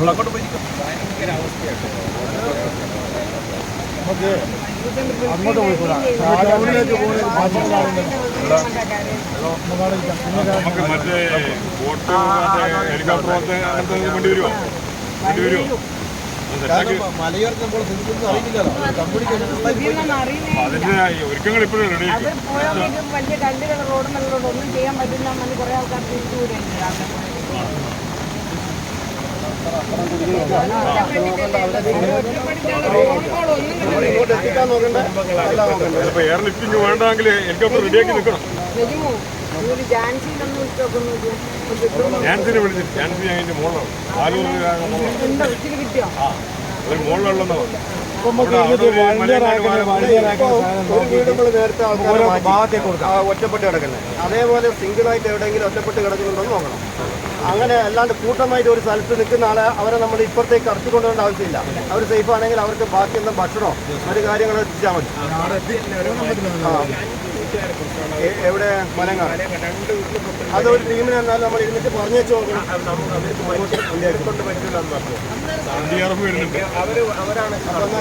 അങ്ങോട്ട് പോയി നമുക്ക് അങ്ങോട്ട് പോയിക്കൂടാ ടൗണിലേക്ക് നമുക്ക് മറ്റേ ബോട്ട് ഹെലികോപ്റ്റർ അങ്ങനത്തെ വേണ്ടി വരുമോ വേണ്ടി വരുമോ മലയോരത്ത് നമ്മൾ ശ്രദ്ധിക്കുന്നത് അറിയില്ലല്ലോ കമ്പനിക്ക് ഒരുക്കങ്ങൾ ഇപ്പോഴും റെഡി അത് വലിയ കല്ലുകൾ റോഡ് റോഡ് ഒന്നും ചെയ്യാൻ പറ്റില്ല കുറെ ആൾക്കാർ തിരിച്ചു ചിലപ്പോൾ എയർ ലിഫ്റ്റിംഗ് വേണ്ടെങ്കിൽ ഹെലികോപ്റ്റർ റെഡിയാക്കി നിൽക്കണം. ജാൻസിനെ വിളിച്ചിട്ട് ഞാൻസി അതിന്റെ മുകളിലാണ് ആലൂർ ഒരു ഒറ്റപ്പെട്ട് കിടക്കുന്നത് അതേപോലെ സിംഗിൾ ആയിട്ട് എവിടെയെങ്കിലും ഒറ്റപ്പെട്ട് കിടക്കുന്നുണ്ടോ എന്ന് നോക്കണം. അങ്ങനെ അല്ലാണ്ട് കൂട്ടമായിട്ട് ഒരു സ്ഥലത്ത് നിൽക്കുന്ന ആളെ അവരെ നമ്മൾ ഇപ്പുറത്തേക്ക് കടത്തി കൊണ്ടുപോകേണ്ട ആവശ്യമില്ല. അവർ സേഫ് ആണെങ്കിൽ അവർക്ക് ബാക്കി എന്താ ഭക്ഷണമോ മറ്റു കാര്യങ്ങളോ എത്തിച്ചാൽ മതി. എവിടെ? മലങ്ങാട് അതൊരു ടീമിന് എന്നാലും നമ്മൾ ഇരുന്നിട്ട് പറഞ്ഞു വെച്ച് നോക്കണം. എൻ ഡി എഫ് അവരാണ് അപ്പൊ എന്നാ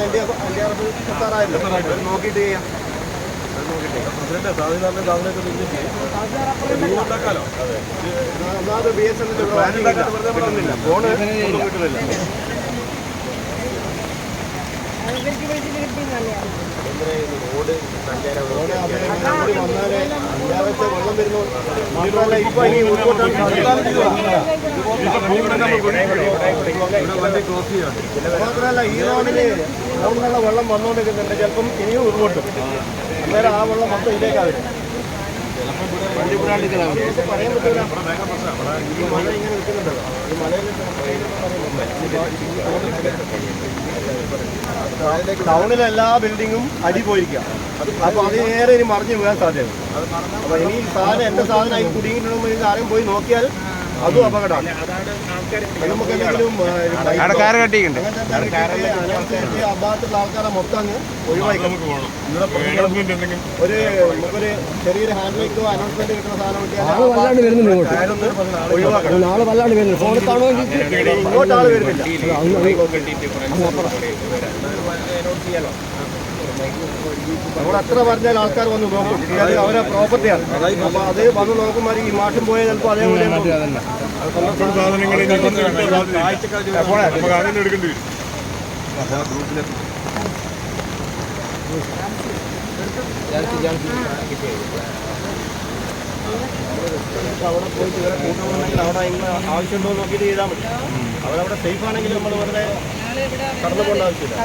അറബ് എത്താറായല്ലോ അവർ നോക്കിയിട്ട് ചെയ്യാം ഒന്നാമത് ബി എസ് ഫോണ് കിട്ടുന്നില്ല ഇവർക്ക് വിളിച്ചിട്ട് കിട്ടിയെന്നല്ലേ ഫോണ് അവർ വന്നാലേ ഞായറാഴ്ച വെള്ളം വരുന്നു മാത്രമല്ല ഇപ്പൊ ഈ ഉൾക്കൊട്ടാൻ മാത്രമല്ല ഈ റോഡിൽ റോഡിലുള്ള വെള്ളം വന്നുകൊണ്ടിരിക്കുന്നുണ്ട് ചിലപ്പം ഇനിയും ഉരുപൊട്ടും അന്നേരം ആ വെള്ളം മൊത്തം മലയിൽ ടൗണിലെ എല്ലാ ബിൽഡിങ്ങും അടി പോയിരിക്കുക. അപ്പൊ അത് നേരെ ഇനി മറിഞ്ഞു വീഴാൻ സാധ്യത അപ്പൊ ഇനി സാധനം എന്റെ സാധനം അതിൽ കുടുങ്ങിയിട്ടുണ്ടെന്ന് ആരെയും പോയി നോക്കിയാൽ അതും അപകടമാണ്. നമുക്ക് എന്തെങ്കിലും കെട്ടിയിട്ടുണ്ട്. ഭാഗത്തുള്ള ആൾക്കാരെ മൊത്തം അങ്ങ് ഒഴിവാക്കി. ഒരു നമുക്കൊരു ചെറിയൊരു ഹാൻഡ് ലൈറ്റോ അനൗൺസ്മെന്റ് കിട്ടുന്ന സാധനം കിട്ടിയാൽ ഒഴിവാക്കണം. നാളെ വല്ലാണ്ട് വരുന്നു ഫോണത്താണോ ഇങ്ങോട്ട് ആൾ വരുന്നില്ല. നമ്മൾ എത്ര പറഞ്ഞാൽ ആൾക്കാർ വന്ന് നോക്കും. അത് അവരെ പ്രോപ്പർട്ടിയാണ് അപ്പൊ അത് വന്ന് നോക്കുമ്പോൾ ഈ മാഷം പോയാൽ ചിലപ്പോൾ അതേപോലെ വരും. അവിടെ പോയിട്ട് ഇവരെ കൂട്ടണമെങ്കിൽ അവിടെ ഇങ്ങനെ ആവശ്യമുണ്ടോ നോക്കിയിട്ട് ചെയ്താൽ മതി. അവരവിടെ സേഫ് ആണെങ്കിൽ നമ്മൾ വെറുതെ കടന്നു പോകേണ്ട ആവശ്യമില്ല.